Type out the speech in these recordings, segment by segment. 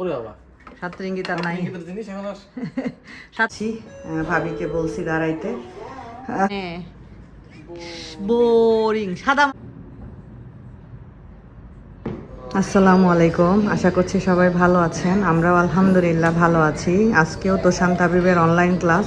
ওরে বাবা আর নাই। কিন্তু জিনিস এখন আর। সাথী ভাবিকে বলছি দাঁড়াইতে। বোরিং সাদা আসসালামু আলাইকুম। আশা করছি সবাই ভালো আছেন। আমরাও আলহামদুলিল্লাহ ভালো আছি। আজকেও তোষান তাবিবের অনলাইন ক্লাস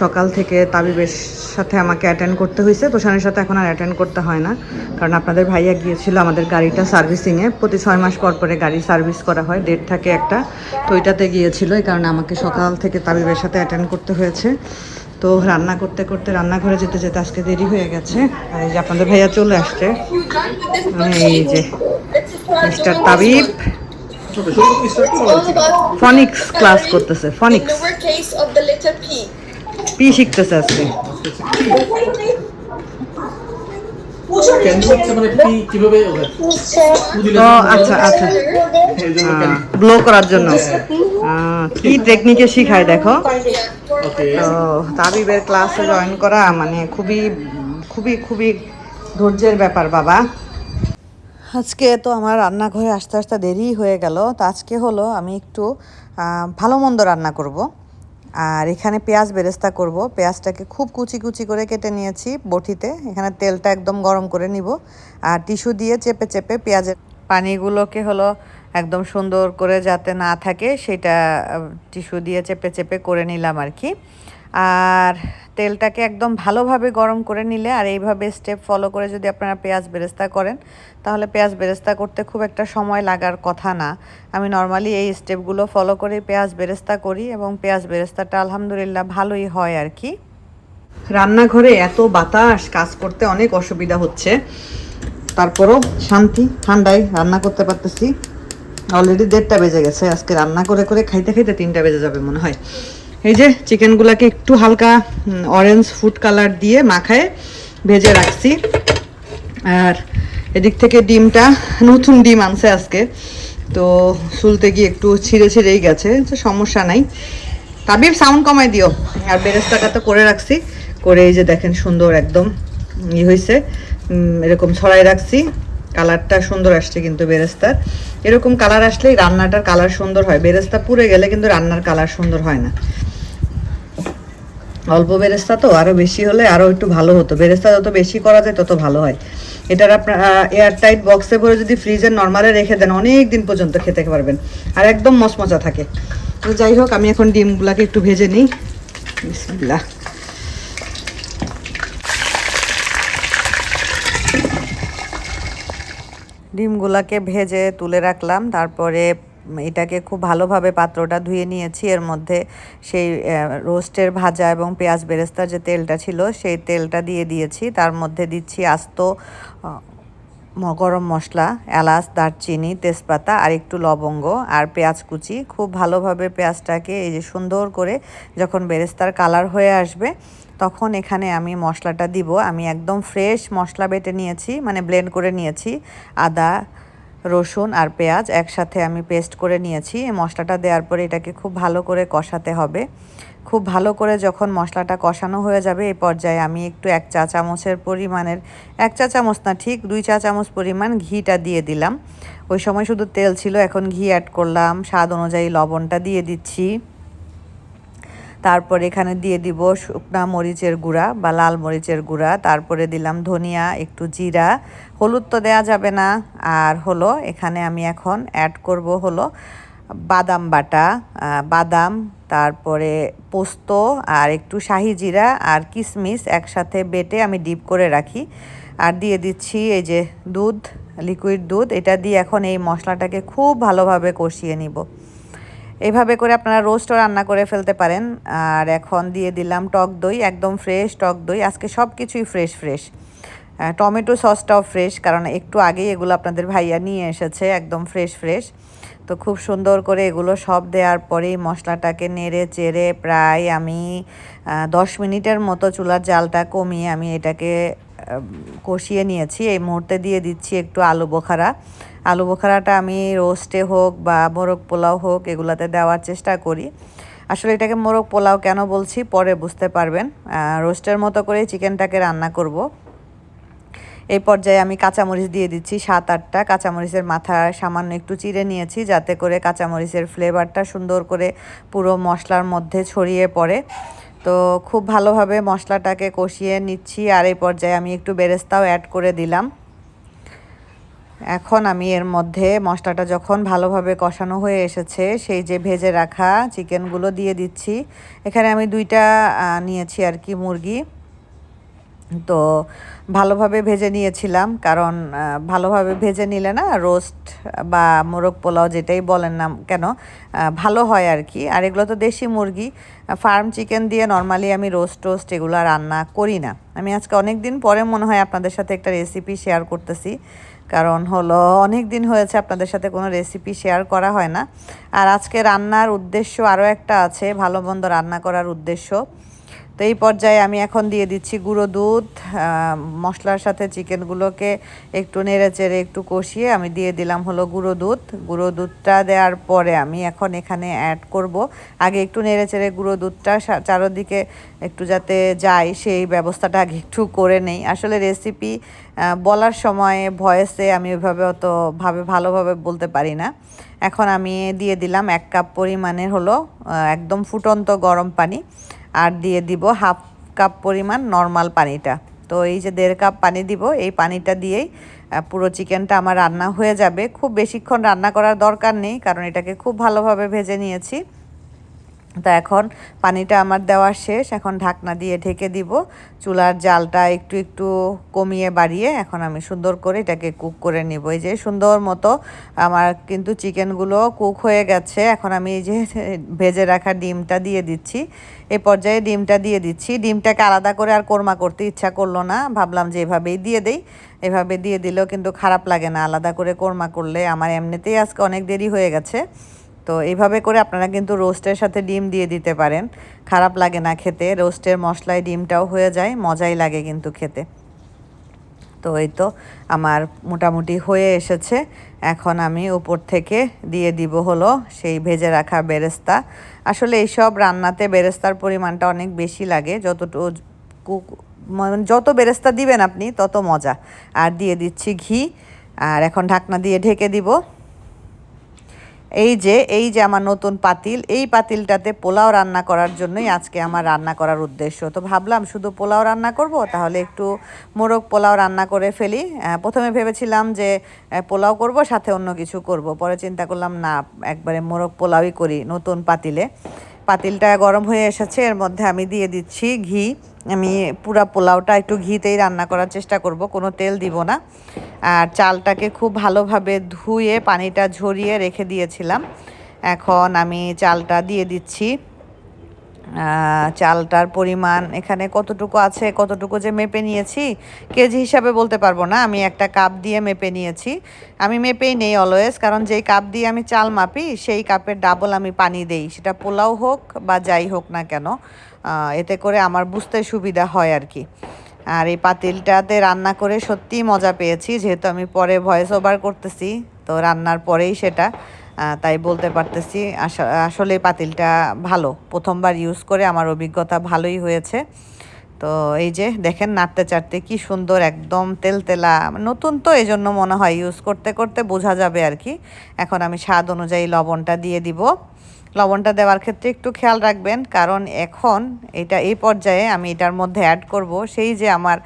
সকাল থেকে তাবিবের সাথে আমাকে অ্যাটেন্ড করতে হয়েছে। তোষানের সাথে এখন আর অ্যাটেন্ড করতে হয় না। কারণ আপনাদের ভাইয়া গিয়েছিল আমাদের গাড়িটা সার্ভিসিংয়ে প্রতি ছয় মাস পর পরে গাড়ি সার্ভিস করা হয়। ডেট থাকে একটা। তো ওইটাতে গিয়েছিল। এই কারণে আমাকে সকাল থেকে তাবিবের সাথে অ্যাটেন্ড করতে হয়েছে। তো রান্না করতে করতে রান্নাঘরে যেতে যেতে আজকে দেরি হয়ে গেছে। আর এই যে আপনাদের ভাইয়া চলে আসছে। এই যে মিস্টার তাবিব। ফনিক্স ক্লাস করতেছে ফনিক্স. পি শিখতেছে আজকে। আচ্ছা আচ্ছা। গ্লো করার জন্য। কি টেকনিকে শিখায় দেখো। তাবিবের ক্লাসে জয়েন করা মানে খুবই খুবই খুবই ধৈর্যের ব্যাপার, বাবা। আজকে তো আমার রান্নাঘরে আস্তে আস্তে দেরি হয়ে গেল। তো আজকে হলো আমি একটু ভালো মন্দ রান্না করব। আর এখানে পেঁয়াজ বেরেস্তা করব। পেঁয়াজটাকে খুব কুচি কুচি করে কেটে নিয়েছি বটিতে। এখানে তেলটা একদম গরম করে নিব। আর টিস্যু দিয়ে চেপে চেপে পেঁয়াজের পানিগুলোকে হলো একদম সুন্দর করে যাতে না থাকে, সেটা টিস্যু দিয়ে চেপে চেপে করে নিলাম আর কি আর তেলটাকে একদম ভালোভাবে গরম করে নিলে, আর এইভাবে স্টেপ ফলো করে যদি আপনারা পেঁয়াজ বেরেস্তা করেন, তাহলে পেঁয়াজ বেরেস্তা করতে খুব একটা সময় লাগার কথা না। আমি নর্মালি এই স্টেপগুলো ফলো করে পেঁয়াজ বেরেস্তা করি এবং পেঁয়াজ বেরেস্তাটা আলহামদুলিল্লাহ ভালোই হয় আর কি রান্নাঘরে এত বাতাস, কাজ করতে অনেক অসুবিধা হচ্ছে। তারপরও শান্তি, ঠান্ডায় রান্না করতে পারতেছি। অলরেডি দেড়টা বেজে গেছে। আজকে রান্না করে করে খাইতে খাইতে তিনটা বেজে যাবে মনে হয়। এই যে চিকেনগুলোকে একটু হালকা অরেঞ্জ ফুড কালার দিয়ে মাখায় ভেজে রাখছি। আর এদিক থেকে ডিমটা নতুন ডিম আনছে আজকে। তো শুলতে গিয়ে একটু ছিঁড়ে ছিঁড়েই গেছে, তো সমস্যা নাই। তাবির সাউন্ড কমাই দিও। আর বেরেস্তাটা তো করে রাখছি। করে এই যে দেখেন সুন্দর একদম ই হয়েছে এরকম ছড়াই রাখছি। কালারটা সুন্দর আসছে কিন্তু বেরেস্তার। এরকম কালার আসলেই রান্নাটার কালার সুন্দর হয়। বেরেস্তা পুড়ে গেলে কিন্তু রান্নার কালার সুন্দর হয় না। অল্প বেরেস্তা তো, আরও বেশি হলে আরও একটু ভালো হতো। বেরেস্তা যত বেশি করা যায় তত ভালো হয়। এটার আপনার এয়ার টাইট বক্সে ভরে যদি ফ্রিজের নর্মালে রেখে দেন অনেক দিন পর্যন্ত খেতে পারবেন। আর একদম মচমচা থাকে। তো যাই হোক, আমি এখন ডিমগুলাকে একটু ভেজে নিই। বিসমিল্লাহ। ডিমগুলাকে ভেজে তুলে রাখলাম। তারপরে এটাকে খুব ভালোভাবে পাত্রটা ধুয়ে নিয়েছি। এর মধ্যে সেই রোস্টের ভাজা এবং পেঁয়াজ বেরেস্তার যে তেলটা ছিল, সেই তেলটা দিয়ে দিয়েছি। তার মধ্যে দিচ্ছি আস্ত গরম মশলা, এলাচ, দারচিনি, তেজপাতা আর একটু লবঙ্গ আর পেঁয়াজ কুচি। খুব ভালোভাবে পেঁয়াজটাকে এই যে সুন্দর করে যখন বেরেস্তার কালার হয়ে আসবে তখন এখানে আমি মশলাটা দিব। আমি একদম ফ্রেশ মশলা বেটে নিয়েছি মানে ব্লেন্ড করে নিয়েছি। আদা, রসুন আর পেঁয়াজ একসাথে আমি পেস্ট করে নিয়েছি। মশলাটা দেওয়ার পরে এটাকে খুব ভালো করে কষাতে হবে। খুব ভালো করে যখন মশলাটা কষানো হয়ে যাবে এই পর্যায়ে আমি একটু এক চা চামচের পরিমাণের, এক চা চামচ না, ঠিক দুই চা চামচ পরিমাণ ঘিটা দিয়ে দিলাম। ওই সময় শুধু তেল ছিল, এখন ঘি অ্যাড করলাম। স্বাদ অনুযায়ী লবণটা দিয়ে দিচ্ছি। তারপর এখানে দিয়ে দিব শুকনা মরিচের গুঁড়া বা লাল মরিচের গুঁড়া। তারপরে দিলাম ধনিয়া, একটু জিরা। হলুদ তো দেওয়া যাবে না। আর হলো, এখানে আমি এখন অ্যাড করব হলো বাদাম বাটা বাদাম, তারপরে পোস্ত আর একটু শাহি জিরা আর কিশমিশ একসাথে বেটে আমি ডিপ করে রাখি। আর দিয়ে দিচ্ছি এই যে দুধ লিকুইড দুধ। এটা দিয়ে এখন এই মশলাটাকে খুব ভালোভাবে কষিয়ে নিব। এভাবে করে আপনারা রোস্টও রান্না করে ফেলতে পারেন। আর এখন দিয়ে দিলাম টক দই, একদম ফ্রেশ টক দই। আজকে সব কিছুই ফ্রেশ ফ্রেশ টমেটো সসটাও ফ্রেশ কারণ একটু আগেই এগুলো আপনাদের ভাইয়া নিয়ে এসেছে, একদম ফ্রেশ ফ্রেশ তো খুব সুন্দর করে এগুলো সব দেওয়ার পরেই মশলাটাকে নেড়ে চেড়ে প্রায় আমি দশ মিনিটের মতো চুলার জালটা কমিয়ে আমি এটাকে কষিয়ে নিয়েছি। এই মুহূর্তে দিয়ে দিচ্ছি একটু আলু বোখারা। আলু বোখারাটা আমি রোস্টে হোক বা মোরগ পোলাও হোক এগুলাতে দেওয়ার চেষ্টা করি। আসলে এটাকে মোরগ পোলাও কেন বলছি পরে বুঝতে পারবেন। রোস্টের মতো করে চিকেনটাকে রান্না করব। এই পর্যায়ে আমি কাঁচামরিচ দিয়ে দিচ্ছি সাত আটটা। কাঁচামরিচের মাথা সামান্য একটু চিড়ে নিয়েছি যাতে করে কাঁচামরিচের ফ্লেভারটা সুন্দর করে পুরো মশলার মধ্যে ছড়িয়ে পড়ে। তো খুব ভালোভাবে মশলাটাকে কষিয়ে নিচ্ছি আর এই পর্যায়ে আমি একটু বেরেস্তাও অ্যাড করে দিলাম। এখন আমি এর মধ্যে মশলাটা যখন ভালোভাবে কষানো হয়ে এসেছে, সেই যে ভেজে রাখা চিকেনগুলো দিয়ে দিচ্ছি। এখানে আমি দুইটা নিয়েছি আর কি মুরগি। তো ভালোভাবে ভেজে নিয়েছিলাম, কারণ ভালোভাবে ভেজে নিলে না রোস্ট বা মোরগ পোলাও যেটাই বলেন না কেন ভালো হয় আর কি। আর এগুলো তো দেশি মুরগি ফার্ম চিকেন দিয়ে নর্মালি আমি রোস্ট টোস্ট এগুলো রান্না করি না। আমি আজকে অনেক দিন পরে মনে হয় আপনাদের সাথে একটা রেসিপি শেয়ার করতেছি। কারণ হলো অনেক দিন হয়েছে আপনাদের সাথে কোনো রেসিপি শেয়ার করা হয় না। আর আজকে রান্নার উদ্দেশ্য আরও একটা আছে, ভালো মন্দ রান্না করার উদ্দেশ্য। তো এই পর্যায়ে আমি এখন দিয়ে দিচ্ছি গুঁড়ো দুধ মশলার সাথে চিকেনগুলোকে একটু নেড়ে চেড়ে একটু কষিয়ে আমি দিয়ে দিলাম হলো গুঁড়ো দুধ। গুঁড়ো দুধটা দেওয়ার পরে আমি এখন এখানে অ্যাড করব। আগে একটু নেড়ে চেড়ে গুঁড়ো দুধটা চারোদিকে একটু যাতে যায় সেই ব্যবস্থাটা আগে একটু করে নেই। আসলে রেসিপি বলার সময় ভয়েসে আমি ওইভাবে অত ভাবে, ভালোভাবে বলতে পারি না। এখন আমি দিয়ে দিলাম এক কাপ পরিমাণের হলো একদম ফুটন্ত গরম পানি। আর দিয়ে দিব হাফ কাপ পরিমাণ নর্মাল পানিটা। তো এই যে দেড় কাপ পানি দিব, এই পানিটা দিয়েই পুরো চিকেনটা আমার রান্না হয়ে যাবে। খুব বেশিক্ষণ রান্না করার দরকার নেই, কারণ এটাকে খুব ভালোভাবে ভেজে নিয়েছি। তা এখন পানিটা আমার দেওয়া শেষ, এখন ঢাকনা দিয়ে ঢেকে দিব। চুলার জালটা একটু একটু কমিয়ে বাড়িয়ে এখন আমি সুন্দর করে এটাকে কুক করে নিব। এই যে সুন্দর মতো আমার কিন্তু চিকেনগুলো কুক হয়ে গেছে। এখন আমি এই যে ভেজে রাখা ডিমটা দিয়ে দিচ্ছি। এই পর্যায়ে ডিমটা দিয়ে দিচ্ছি। ডিমটাকে আলাদা করে আর কোরমা করতে ইচ্ছা করল না। ভাবলাম যে এভাবেই দিয়ে দেই। এভাবে দিয়ে দিলেও কিন্তু খারাপ লাগে না। আলাদা করে কোরমা করলে আমার এমনিতেই আজকে অনেক দেরি হয়ে গেছে। তো এইভাবে করে আপনারা কিন্তু রোস্টের সাথে ডিম দিয়ে দিতে পারেন। খারাপ লাগে না খেতে। রোস্টের মশলায় ডিমটাও হয়ে যায়। মজাই লাগে কিন্তু খেতে। তো এই তো আমার মোটামুটি হয়ে এসেছে। এখন আমি উপর থেকে দিয়ে দিব হলো সেই ভেজে রাখা বেরেস্তা। আসলে এইসব রান্নাতে বেরেস্তার পরিমাণটা অনেক বেশি লাগে যতটুকু মানে যত বেরেস্তা দিবেন আপনি, তত মজা। আর দিয়ে দিচ্ছি ঘি, আর এখন ঢাকনা দিয়ে ঢেকে দিব। এই যে এই যে আমার নতুন পাতিল, এই পাতিলটাতে পোলাও রান্না করার জন্যই আজকে আমার রান্না করার উদ্দেশ্য। তো ভাবলাম শুধু পোলাও রান্না করব, তাহলে একটু মোরগ পোলাও রান্না করে ফেলি। প্রথমে ভেবেছিলাম যে পোলাও করব, সাথে অন্য কিছু করব। পরে চিন্তা করলাম, না, একবারে মোরগ পোলাওই করি নতুন পাতিলে। পাতিলটা গরম হয়ে এসেছে, এর মধ্যে আমি দিয়ে দিচ্ছি ঘি। আমি পুরা পোলাওটা একটু ঘিতেই রান্না করার চেষ্টা করব, কোনো তেল দিব না। আর চালটাকে খুব ভালোভাবে ধুয়ে পানিটা ঝরিয়ে রেখে দিয়েছিলাম। এখন আমি চালটা দিয়ে দিচ্ছি। চালটার পরিমাণ এখানে কতটুকু আছে, কতটুকু যে মেপে নিয়েছি, কেজি হিসাবে বলতে পারব না। আমি একটা কাপ দিয়ে মেপে নিয়েছি। আমি মেপেই নেই অলওয়েজ কারণ যেই কাপ দিয়ে আমি চাল মাপি, সেই কাপের ডাবল আমি পানি দেই। সেটা পোলাও হোক বা যাই হোক না কেন। এতে করে আমার বুঝতে সুবিধা হয় আর কি। আর এই পাতিলটাতে রান্না করে সত্যিই মজা পেয়েছি, যেহেতু আমি পরে ভয়েস ওভার করতেছি, তো রান্নার পরেই সেটা তাই বলতে পারতেছি। আস- আসলে পাতিলটা ভালো, প্রথমবার ইউজ করে আমার অভিজ্ঞতা ভালোই হয়েছে। তো এই যে দেখেন নাড়তে চাড়তে কি সুন্দর একদম তেলতেলা নতুন তো এই জন্য মনে হয় ইউজ করতে করতে বোঝা যাবে আর কি। এখন আমি স্বাদ অনুযায়ী লবণটা দিয়ে দিব। লবণটা দেওয়ার ক্ষেত্রে একটু খেয়াল রাখবেন, কারণ এখন এটা এই পর্যায়ে আমি এটার মধ্যে অ্যাড করব। সেই যে আমার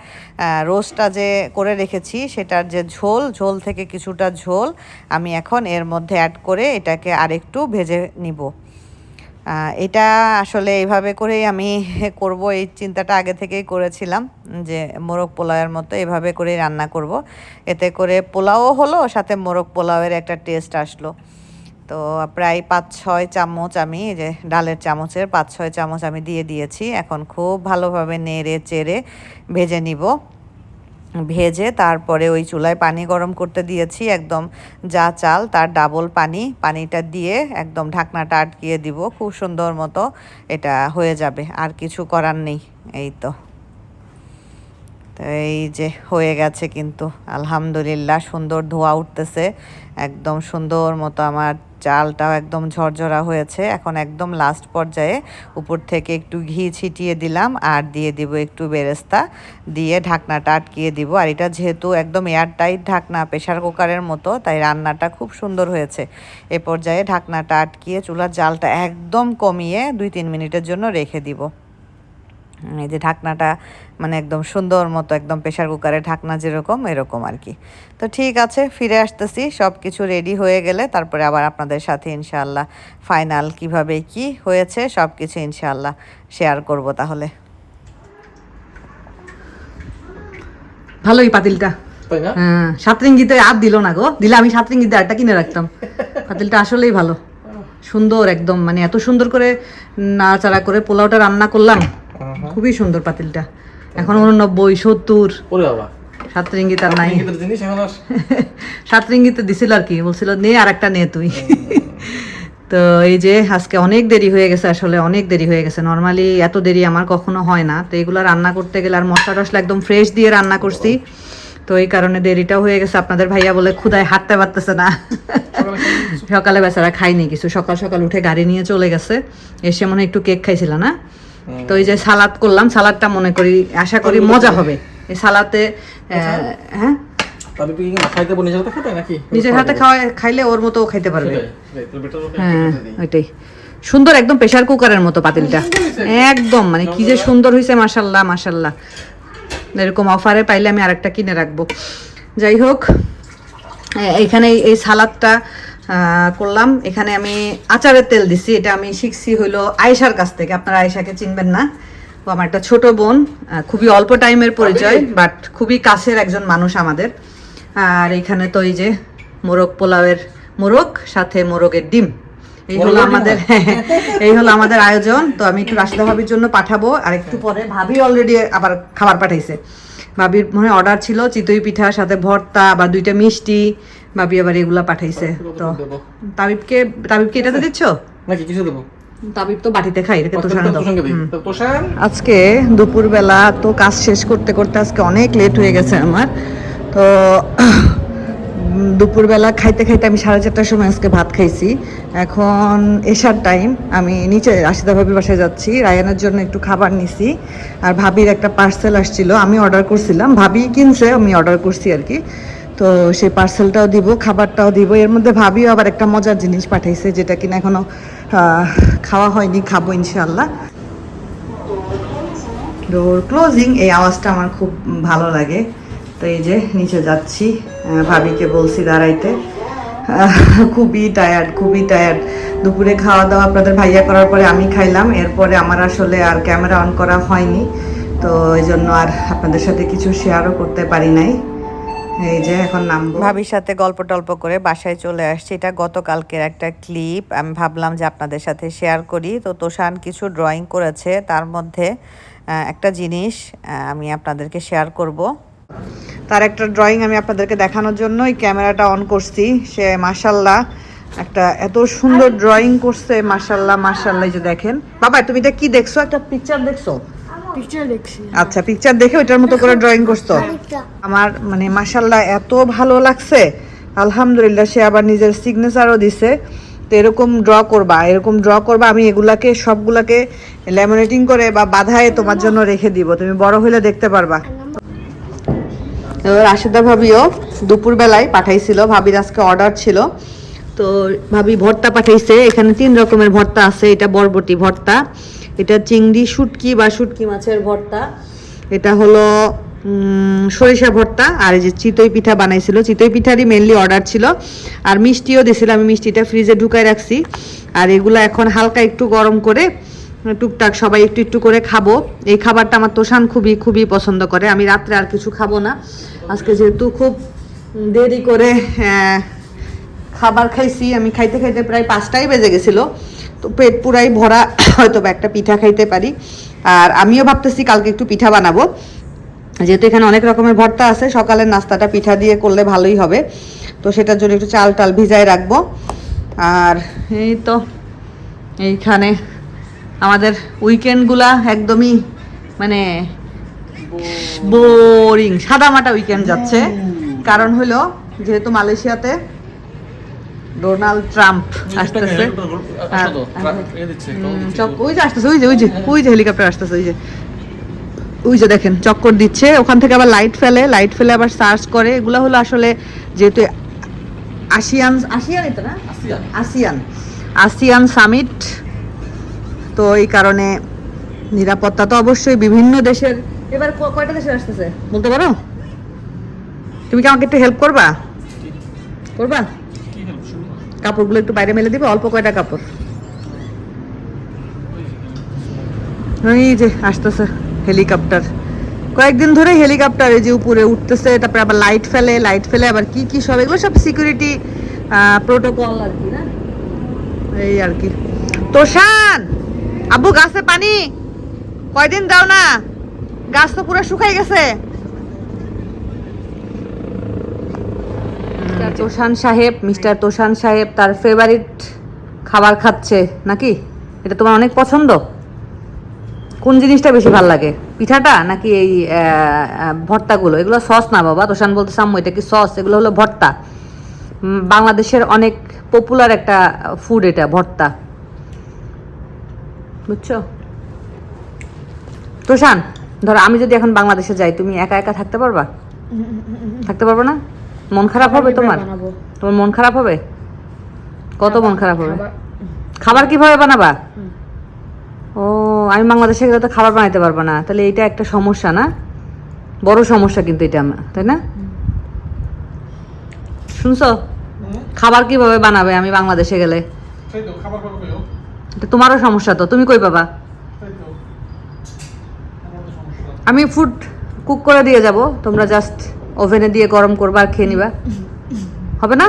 রোস্টটা যে করে রেখেছি, সেটার যে ঝোল ঝোল থেকে কিছুটা ঝোল আমি এখন এর মধ্যে অ্যাড করে এটাকে আরেকটু ভেজে নিব। এটা আসলে এইভাবে করেই আমি করব, এই চিন্তাটা আগে থেকেই করেছিলাম যে মোরগ পোলাওয়ের মতো এভাবে করেই রান্না করব। এতে করে পোলাও হলো, সাথে মোরগ পোলাওয়ের একটা টেস্ট আসলো। তো প্রায় পাঁচ, ছয় চামচ আমি যে ডালের চামচের পাঁচ, ছয় চামচ আমি দিয়ে দিয়েছি। এখন খুব ভালোভাবে নেড়ে চেড়ে ভেজে নিব। ভেজে তারপরে ওই চুলায় পানি গরম করতে দিয়েছি একদম যা চাল, তার ডাবল পানি। পানিটা দিয়ে একদম ঢাকনাটা আটকিয়ে দিব। খুব সুন্দর মতো এটা হয়ে যাবে। আর কিছু করার নেই। এই তো। এই যে হয়ে গেছে কিন্তু, আলহামদুলিল্লাহ, সুন্দর ধোয়া উঠতেছে। একদম সুন্দর মতো আমার চালটাও একদম ঝরঝরা হয়েছে। এখন একদম লাস্ট পর্যায়ে উপর থেকে একটু ঘি ছিটিয়ে দিলাম আর দিয়ে দিব একটু বেরেস্তা। দিয়ে ঢাকনাটা আটকিয়ে দিব। আর এটা যেহেতু একদম এয়ার টাইট ঢাকনা প্রেশার কুকারের মতো, তাই রান্নাটা খুব সুন্দর হয়েছে। এ পর্যায়ে ঢাকনাটা আটকিয়ে চুলার জালটা একদম কমিয়ে দুই তিন মিনিটের জন্য রেখে দিব। এই যে ঢাকনাটা মানে একদম সুন্দর মতো একদম প্রেশার কুকারে ঢাকনা যেরকম এরকম আর কি। তো ঠিক আছে ফিরে আসতেছি সব কিছু রেডি হয়ে গেলে তারপরে আবার আপনাদের সাথে ইনশাআল্লাহ ফাইনাল কীভাবে কি হয়েছে সব কিছু ইনশাআল্লাহ শেয়ার করব তাহলে। ভালোই পাতিলটা। হ্যাঁ সাতরিঙ্গিতে আর দিল না গো। দিলে আমি সাতরিঙ্গিতে আরটা কিনে রাখতাম। পাতিলটা আসলেই ভালো। সুন্দর একদম মানে এত সুন্দর করে নাড়াচাড়া করে পোলাওটা রান্না করলাম খুবই সুন্দর পাতিলটা। এখন উননব্বই সত্তর। সাতরিঙ্গিত আর নাই দিছিল আর কি। বলছিল নে আর একটা নে তুই। তো এই যে আজকে অনেক দেরি হয়ে গেছে আসলে অনেক দেরি হয়ে গেছে। নর্মালি এত দেরি আমার কখনো হয় না। তো এগুলো রান্না করতে গেলে আর মশলা টসলা একদম ফ্রেশ দিয়ে রান্না করছি। তো এই কারণে দেরিটাও হয়ে গেছে। আপনাদের ভাইয়া বলে ক্ষুদায় হাঁটতে পারতেছে না। সকালে বেচারা খাইনি কিছু। সকাল সকাল উঠে গাড়ি নিয়ে চলে গেছে। এসে মনে হয় একটু কেক খাইছিল না? তো এই যে সালাদ করলাম সালাদটা মনে করি আশা করি মজা হবে। এই সালাতে হ্যাঁ? নিজের হাতে খাওয়া খাইলে ওর মতো খাইতে পারবে। হ্যাঁ ওইটাই। সুন্দর একদম প্রেসার কুকারের মতো পাতিলটা। একদম মানে কি যে সুন্দর হয়েছে মাসাল্লাহ মাসাল্লাহ এরকম অফারে পাইলে আমি আরেকটা কিনে রাখব। যাই হোক এখানে এই- সালাদটা করলাম। এখানে আমি আচারের তেল দিছি। এটা আমি শিখছি হইল আয়েশার কাছ থেকে। আপনারা আয়েশাকে চিনবেন না। ও আমার একটা ছোট বোন। খুবই অল্প টাইমের পরিচয় বাট খুবই কাছের একজন মানুষ আমাদের। আর এখানে তো এই যে মোরগ পোলাওয়ের মোরগ সাথে মোরগের ডিম। এই হলো মোরগের ডিম আমাদের এই হলো আমাদের আয়োজন। তো আমি একটু রাশিদা ভাবির জন্য পাঠাবো। আর একটু পরে ভাবি অলরেডি আবার খাবার পাঠাইছে। ভাবির মনে অর্ডার ছিল। চিতই পিঠা সাথে ভর্তা আবার দুইটা মিষ্টি। ভাবি আবার এগুলা পাঠাইছে। তো দেবো। তাবিবকে তাবিবকে এটাতে দিচ্ছ? নাকি কিছু দেবো? তাবিব তো বাটিতে খাই এটাকে তো তোষান তো আজকে দুপুরবেলা তো কাজ শেষ করতে করতে আজকে অনেক লেট হয়ে গেছে আমার। তো দুপুরবেলা খাইতে খাইতে আমি সাড়ে চারটার সময় আজকে ভাত খাইছি। এখন এসার টাইম আমি নিচে রাশিদা ভাবির বাসায় যাচ্ছি। রায়ানের জন্য একটু খাবার নিছি। আর ভাবির একটা পার্সেল আসছিল আমি অর্ডার করছিলাম। ভাবি কিনছে আমি অর্ডার করছি আর কি। তো সেই পার্সেলটাও দিব, খাবারটাও দিব। এর মধ্যে ভাবিও আবার একটা মজার জিনিস পাঠাইছে, যেটা কিনা এখনও খাওয়া হয়নি, খাব ইনশাল্লাহ ডোর ক্লোজিং এই আওয়াজটা আমার খুব ভালো লাগে। তো এই যে, নিচে যাচ্ছি ভাবিকে বলছি দাঁড়াইতে। খুবই টায়ার্ড খুবই টায়ার্ড দুপুরে খাওয়া দাওয়া আপনাদের ভাইয়া করার পরে আমি খাইলাম, এরপরে আমার আসলে আর ক্যামেরা অন করা হয়নি। তো এই জন্য আর আপনাদের সাথে কিছু শেয়ারও করতে পারি নাই। এই যে এখন নামবো। ভাবির সাথে গল্প টল্প করে বাসায় চলে আসছি। এটা গতকালকের একটা ক্লিপ। আমি ভাবলাম যে আপনাদের সাথে শেয়ার করি। তো তোষান কিছু ড্রয়িং করেছে। তার মধ্যে একটা জিনিস আমি আপনাদেরকে শেয়ার করব। তার একটা ড্রয়িং আমি আপনাদেরকে দেখানোর জন্য। এই ক্যামেরাটা অন করছি। সে মাশাল্লাহ একটা এত সুন্দর ড্রয়িং করছে। মাশাল্লাহ এই যে দেখেন। বাবা, তুমি এটা কি দেখছ? একটা পিকচার দেখছ? পিকচার দেখছি। আচ্ছা পিকচার দেখে ওইটার মতো করে ড্রয়িং করছ? আমার মানে মাশাল্লাহ এত ভালো লাগছে। আলহামদুলিল্লাহ সে আবার নিজের সিগনেচারও দিছে। তো এরকম ড্র করবা এরকম ড্র করবা আমি এগুলাকে সবগুলাকে ল্যামিনেটিং করে বা বাধায় তোমার জন্য রেখে দিব। তুমি বড় হলে দেখতে পারবা। তো রাশেদা ভাবিও দুপুরবেলায় পাঠাইছিল ভাবির আজকে অর্ডার ছিল। তো ভাবি ভর্তা পাঠাইছে এখানে তিন রকমের ভর্তা আছে এটা বরবটি ভর্তা। এটা চিংড়ি শুটকি বা শুটকি মাছের ভর্তা। এটা হলো সরিষা ভর্তা আর এই যে চিতই পিঠা বানাইছিল। চিতই পিঠারই মেনলি অর্ডার ছিল। আর মিষ্টিও দিছিল, আমি মিষ্টিটা ফ্রিজে ঢুকাই রাখছি। আর এগুলো এখন হালকা একটু গরম করে, টুকটাক সবাই একটু একটু করে খাব। এই খাবারটা আমার তোষান খুবই খুবই পছন্দ করে। আমি রাত্রে আর কিছু খাব না। আজকে যেহেতু খুব দেরি করে খাবার খাইছি, আমি খাইতে খাইতে প্রায় পাঁচটাই বেজে গেছিল। তো পেট পুরাই ভরা হয়তো বা একটা পিঠা খাইতে পারি। আর আমিও ভাবতেছি কালকে একটু পিঠা বানাবো। যেহেতু এখানে অনেক রকমের ভর্তা আছে সকালের নাস্তাটা পিঠা দিয়ে করলে ভালোই হবে। তো সেটার জন্য একটু চাল টাল ভিজায় রাখব। আর এই তো এইখানে আমাদের উইকেন্ডগুলা একদমই মানে বোরিং সাদামাটা উইকেন্ড যাচ্ছে। কারণ হলো যেহেতু মালয়েশিয়াতে ডোনাল্ড ট্রাম্প আসতেছে। হ্যাঁ, ওই যে আসতেছে ওই যে ওই যে ওই যে হেলিকপ্টার আসতেছে ওই যে। ওই যে দেখেন চক্কর দিচ্ছে। ওখান থেকে আবার লাইট ফেলে লাইট ফেলে আবার সার্চ করে। এগুলো হলো আসলে যেহেতু আসিয়ান আসিয়ানই তো না? আসিয়ান। আসিয়ান। সামিট তো এই কারণে নিরাপত্তা তো অবশ্যই বিভিন্ন দেশের এবার কয়টা দেশে আসতেছে? বলতে পারো? তুমি কি আমাকে একটু হেল্প করবা? করবা? কাপড়গুলো একটু বাইরে মেলে দিবে, অল্প কয়টা কাপড়? ওই যে আসতেছে হেলিকপ্টার। কয়েকদিন ধরে হেলিকপ্টার, এই যে উপরে উঠতেছে, তারপরে আবার লাইট ফেলে লাইট ফেলে, আবার কি কি সব, এগুলো সব সিকিউরিটি প্রোটোকল আর কি, না? এই আর কি। তোষান! আব্বু, গাছে পানি? কয়দিন দাও না? গাছ তো পুরো শুকাই গেছে। তোষান সাহেব, মিস্টার তোষান সাহেব তার ফেভারিট খাবার খাচ্ছে নাকি? এটা তোমার অনেক পছন্দ? কোন জিনিসটা বেশি ভালো লাগে? পিঠাটা নাকি এই ভর্তাগুলো? এগুলো সস না বাবা, তোষান বলতে সাম্য এটা কি সস এগুলো হলো ভর্তা। বাংলাদেশের অনেক পপুলার একটা ফুড এটা, ভর্তা। বুঝছ? তোষান, ধরো আমি যদি এখন বাংলাদেশে যাই, তুমি একা একা থাকতে পারবা? থাকতে পারব না? মন খারাপ হবে তোমার? তোমার মন খারাপ হবে? কত মন খারাপ হবে? খাবার কীভাবে বানাবা? ও আমি বাংলাদেশে গেলে তো খাবার বানাইতে পারব না। তাহলে এটা একটা সমস্যা না? বড় সমস্যা কিন্তু এটা আমার তাই না? শুনছো? খাবার কীভাবে বানাবে আমি বাংলাদেশে গেলে? তোমারও সমস্যা তো তুমি কই পাবা? আমি ফুড কুক করে দিয়ে যাব তোমরা জাস্ট ওভেনে দিয়ে গরম করবা আর খেয়ে নিবা। হবে না।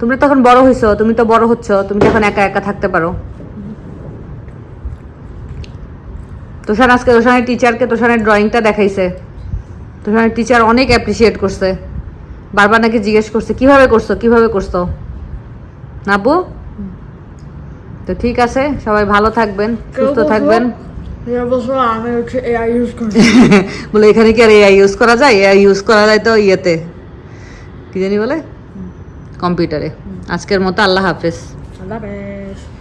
তুমি তখন বড় হইছো তুমি তো বড় হচ্ছ তুমি তো এখন একা একা থাকতে পারো। তোষান আজকে তোষানের টিচারকে তোষানের ড্রয়িংটা দেখাইছে। তোষানের টিচার অনেক অ্যাপ্রিসিয়েট করছে। বারবার নাকি জিজ্ঞেস করছে কীভাবে করছ? কীভাবে করছ? নাবু? তো ঠিক আছে সবাই ভালো থাকবেন সুস্থ থাকবেন। বলে এখানে কি আর এআই ইউজ করা যায়? এআই ইউজ করা যায় তো ইয়েতে। কি জানি বলে? কম্পিউটারে। আজকের মতো আল্লাহ হাফেজ। আল্লাহ হাফেজ।